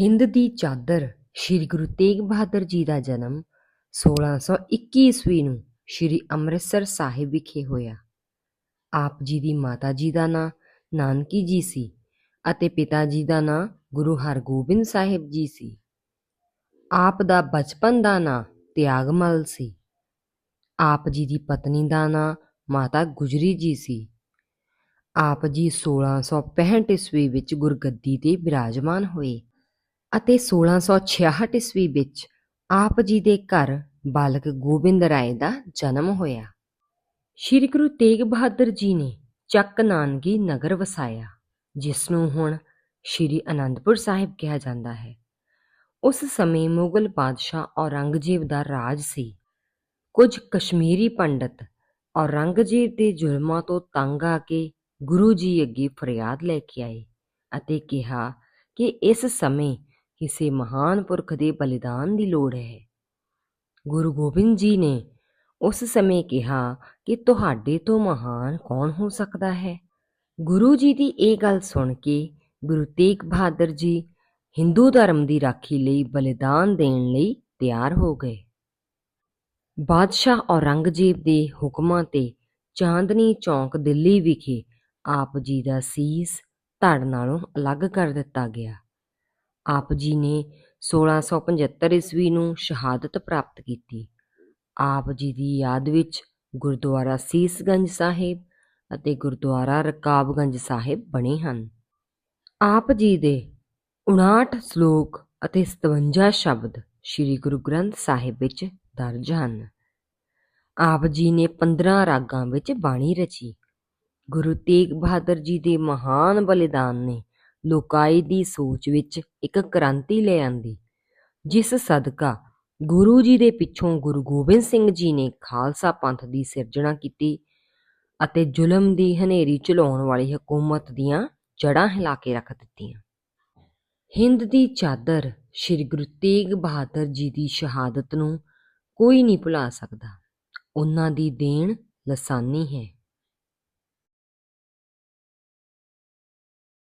ਹਿੰਦ ਦੀ ਚਾਦਰ ਸ੍ਰੀ ਗੁਰੂ ਤੇਗ ਬਹਾਦਰ ਜੀ ਦਾ ਜਨਮ 1621 ਈਸਵੀ ਨੂੰ ਸ੍ਰੀ ਅੰਮ੍ਰਿਤਸਰ ਸਾਹਿਬ ਵਿਖੇ ਹੋਇਆ। ਆਪ ਜੀ ਦੀ ਮਾਤਾ ਜੀ ਦਾ ਨਾਂ ਨਾਨਕੀ ਜੀ ਸੀ ਅਤੇ ਪਿਤਾ ਜੀ ਦਾ ਨਾਂ ਗੁਰੂ ਹਰਗੋਬਿੰਦ ਸਾਹਿਬ ਜੀ ਸੀ। ਆਪ ਦਾ ਬਚਪਨ ਦਾ ਨਾਂ ਤਿਆਗਮਲ ਸੀ। ਆਪ ਜੀ ਦੀ ਪਤਨੀ ਦਾ ਨਾਂ ਮਾਤਾ ਗੁਜਰੀ ਜੀ ਸੀ। ਆਪ ਜੀ 1665 ਈਸਵੀ ਵਿੱਚ ਗੁਰਗੱਦੀ ਤੇ ਬਿਰਾਜਮਾਨ ਹੋਏ। ਅਤੇ 1666 ਈਸਵੀ ਵਿੱਚ ਆਪ ਜੀ ਦੇ ਘਰ ਬਾਲਕ ਗੋਬਿੰਦ ਰਾਏ ਦਾ ਜਨਮ ਹੋਇਆ। ਸ਼੍ਰੀ ਗੁਰੂ ਤੇਗ ਬਹਾਦਰ ਜੀ ਨੇ ਚੱਕ ਨਾਨਕੀ ਨਗਰ ਵਸਾਇਆ, ਜਿਸ ਨੂੰ ਹੁਣ ਸ਼੍ਰੀ ਅਨੰਦਪੁਰ ਸਾਹਿਬ ਕਿਹਾ ਜਾਂਦਾ ਹੈ। ਉਸ ਸਮੇਂ ਮੁਗਲ ਬਾਦਸ਼ਾਹ ਔਰੰਗਜ਼ੇਬ ਦਾ ਰਾਜ ਸੀ। ਕੁਝ ਕਸ਼ਮੀਰੀ ਪੰਡਤ ਔਰੰਗਜ਼ੇਬ ਦੇ ਜ਼ੁਲਮਾਂ ਤੋਂ ਤੰਗ ਆ ਕੇ ਗੁਰੂ ਜੀ ਅੱਗੇ ਫਰਿਆਦ ਲੈ ਕੇ ਆਏ ਅਤੇ ਕਿਹਾ ਕਿ ਇਸ ਸਮੇਂ ਕਿਸੇ ਮਹਾਨ ਪੁਰਖ ਦੇ ਬਲੀਦਾਨ ਦੀ ਲੋੜ ਹੈ। ਗੁਰੂ ਗੋਬਿੰਦ ਜੀ ਨੇ ਉਸ ਸਮੇਂ ਕਿਹਾ ਕਿ ਤੁਹਾਡੇ ਤੋਂ ਮਹਾਨ ਕੌਣ ਹੋ ਸਕਦਾ ਹੈ? ਗੁਰੂ ਜੀ ਦੀ ਇਹ ਗੱਲ ਸੁਣ ਕੇ ਗੁਰੂ ਤੇਗ ਬਹਾਦਰ ਜੀ ਹਿੰਦੂ ਧਰਮ ਦੀ ਰਾਖੀ ਲਈ ਬਲੀਦਾਨ ਦੇਣ ਲਈ ਤਿਆਰ ਹੋ ਗਏ। ਬਾਦਸ਼ਾਹ ਔਰੰਗਜ਼ੇਬ ਦੇ ਹੁਕਮਾਂ ਤੇ ਚਾਂਦਨੀ ਚੌਂਕ ਦਿੱਲੀ ਵਿਖੇ ਆਪ ਜੀ ਦਾ ਸੀਸ ਧੜ ਨਾਲੋਂ ਅਲੱਗ ਕਰ ਦਿੱਤਾ ਗਿਆ। ਆਪ ਜੀ ਨੇ 1675 ਈਸਵੀ ਨੂੰ ਸ਼ਹਾਦਤ ਪ੍ਰਾਪਤ ਕੀਤੀ। ਆਪ ਜੀ ਦੀ ਯਾਦ ਵਿੱਚ ਗੁਰਦੁਆਰਾ ਸੀਸਗੰਜ ਸਾਹਿਬ ਅਤੇ ਗੁਰਦੁਆਰਾ ਰਕਾਬਗੰਜ ਸਾਹਿਬ ਬਣੇ ਹਨ। ਆਪ ਜੀ ਦੇ 59 ਸ਼ਲੋਕ ਅਤੇ 57 ਸ਼ਬਦ ਸ੍ਰੀ ਗੁਰੂ ਗ੍ਰੰਥ ਸਾਹਿਬ ਵਿੱਚ ਦਰਜ ਹਨ। ਆਪ ਜੀ ਨੇ 15 ਰਾਗਾਂ ਵਿੱਚ ਬਾਣੀ ਰਚੀ। ਗੁਰੂ ਤੇਗ ਬਹਾਦਰ ਜੀ ਦੇ ਮਹਾਨ ਬਲੀਦਾਨ ਨੇ ਲੋਕਾਈ ਦੀ ਸੋਚ ਵਿੱਚ ਇੱਕ ਕ੍ਰਾਂਤੀ ਲੈ ਆਂਦੀ, ਜਿਸ ਸਦਕਾ ਗੁਰੂ ਜੀ ਦੇ ਪਿੱਛੋਂ ਗੁਰੂ ਗੋਬਿੰਦ ਸਿੰਘ ਜੀ ਨੇ ਖਾਲਸਾ ਪੰਥ ਦੀ ਸਿਰਜਣਾ ਕੀਤੀ ਅਤੇ ਜ਼ੁਲਮ ਦੀ ਹਨੇਰੀ ਝੁਲਾਉਣ ਵਾਲੀ ਹਕੂਮਤ ਦੀਆਂ ਜੜ੍ਹਾਂ ਹਿਲਾ ਕੇ ਰੱਖ ਦਿੱਤੀਆਂ। ਹਿੰਦ ਦੀ ਚਾਦਰ ਸ੍ਰੀ ਗੁਰੂ ਤੇਗ ਬਹਾਦਰ ਜੀ ਦੀ ਸ਼ਹਾਦਤ ਨੂੰ ਕੋਈ ਨਹੀਂ ਭੁਲਾ ਸਕਦਾ। ਉਹਨਾਂ ਦੀ ਦੇਣ ਲਸਾਨੀ ਹੈ।